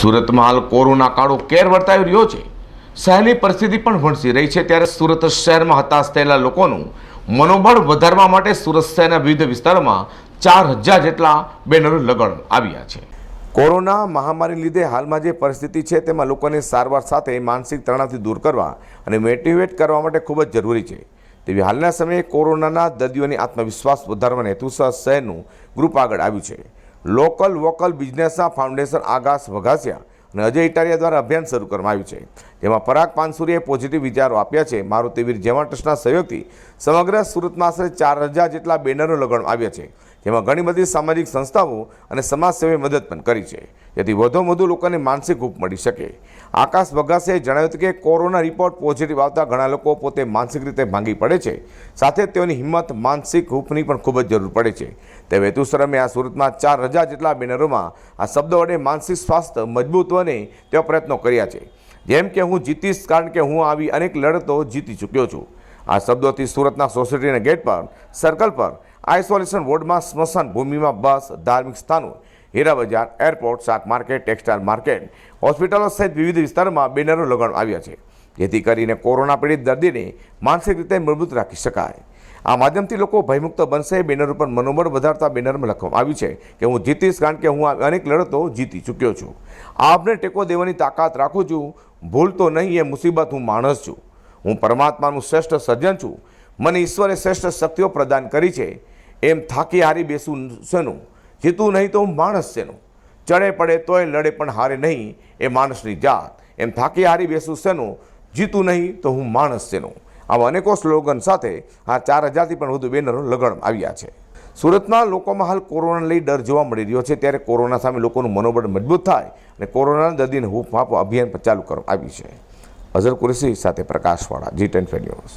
સુરતમાં હાલ કોરોના કાળો કેર વર્તાવી રહ્યો છે. શહેરની પરિસ્થિતિ પણ વણસી રહી છે ત્યારે સુરત શહેરમાં હતાશ થયેલા લોકોનું મનોબળ વધારવા માટે સુરત શહેરના વિવિધ વિસ્તારોમાં ચાર હજાર જેટલા બેનરો લગાડ આવ્યા છે. કોરોના મહામારી લીધે હાલમાં જે પરિસ્થિતિ છે તેમાં લોકોને સારવાર સાથે માનસિક તણાવથી દૂર કરવા અને મોટિવેટ કરવા માટે ખૂબ જ જરૂરી છે. તેવી હાલના સમયે કોરોનાના દર્દીઓની આત્મવિશ્વાસ વધારવાના હેતુસર શહેરનું ગ્રુપ આગળ આવ્યું છે. લોકલ વોકલ બિઝનેસના ફાઉન્ડેશન આગાસ વઘાસિયા અને અજય ઇટારિયા દ્વારા અભિયાન શરૂ કરવામાં આવ્યું છે. જેમાં પરાગ પાનસુરીએ પોઝિટિવ વિચારો આપ્યા છે. મારુતિવીર જેવા ટ્રસ્ટના સહયોગથી સમગ્ર સુરતમાં આશરે ચાર હજાર જેટલા બેનરો લગાડવામાં આવ્યા છે. જેમાં ઘણી બધી સામાજિક સંસ્થાઓ અને સમાજસેવીએ મદદ પણ કરી છે. જેથી વધુમાં વધુ લોકોને માનસિક હૂપ મળી શકે. આકાશ વઘાસે જણાવ્યું હતું કે કોરોના રિપોર્ટ પોઝિટિવ આવતા ઘણા લોકો પોતે માનસિક રીતે ભાંગી પડે છે. સાથે તેઓની હિંમત માનસિક હૂપની પણ ખૂબ જ જરૂર પડે છે. તે હેતુસર આ સુરતમાં ચાર હજાર જેટલા બેનરોમાં આ શબ્દો વડે માનસિક સ્વાસ્થ્ય મજબૂત બને તેવા પ્રયત્નો કર્યા છે. જેમ કે હું જીતીશ કારણ કે હું આવી અનેક લડતો જીતી ચૂક્યો છું. આ શબ્દોથી સુરતના સોસાયટીના ગેટ પર, સર્કલ પર, આઇસોલેશન વોર્ડમાં સ્મશાન ભૂમિમાં બસ, ધાર્મિક સ્થાનો હીરા બજાર એરપોર્ટ, શાક માર્કેટ, ટેક્સટાઇલ માર્કેટ, હોસ્પિટલો સહિત વિવિધ વિસ્તારોમાં બેનરો લગાડવામાં આવ્યા છે. જેથી કરીને કોરોના પીડિત દર્દીને માનસિક રીતે મજબૂત રાખી શકાય. આ માધ્યમથી લોકો ભયમુક્ત બનશે, બેનર ઉપર મનોબળ વધારતા બેનરમાં લખવામાં આવ્યું છે કે હું જીતીશ કારણ કે હું અનેક લડતો જીતી ચૂક્યો છું. આપને ટેકો દેવાની તાકાત રાખું છું, ભૂલતો નહીં એ મુસીબત હું માણસ છું. હું પરમાત્માનું શ્રેષ્ઠ સર્જન છું. મને ઈશ્વરે શ્રેષ્ઠ શક્તિઓ પ્રદાન કરી છે. એમ થાકી હારી બેસું શેનું? જીતું નહીં તો હું માણસ શેનું? ચડે પડે તોય લડે પણ હારે નહીં એ માણસની જાત. એમ થાકી હારી બેસું શેનું? જીતું નહીં તો હું માણસ શેનું? આવા અનેકો સ્લોગન સાથે આ ચાર હજારથી પણ વધુ બેનરો લગાડવામાં આવ્યા છે. સુરતના લોકોમાં હાલ કોરોના લઈ ડર જોવા મળી રહ્યો છે. ત્યારે કોરોના સામે લોકોનું મનોબળ મજબૂત થાય અને કોરોનાના દર્દીને હૂફ આપવા અભિયાન પણ ચાલુ કરવામાં આવ્યું છે. અઝર કુરેશી સાથે પ્રકાશવાળા જી ટેન ન્યૂઝ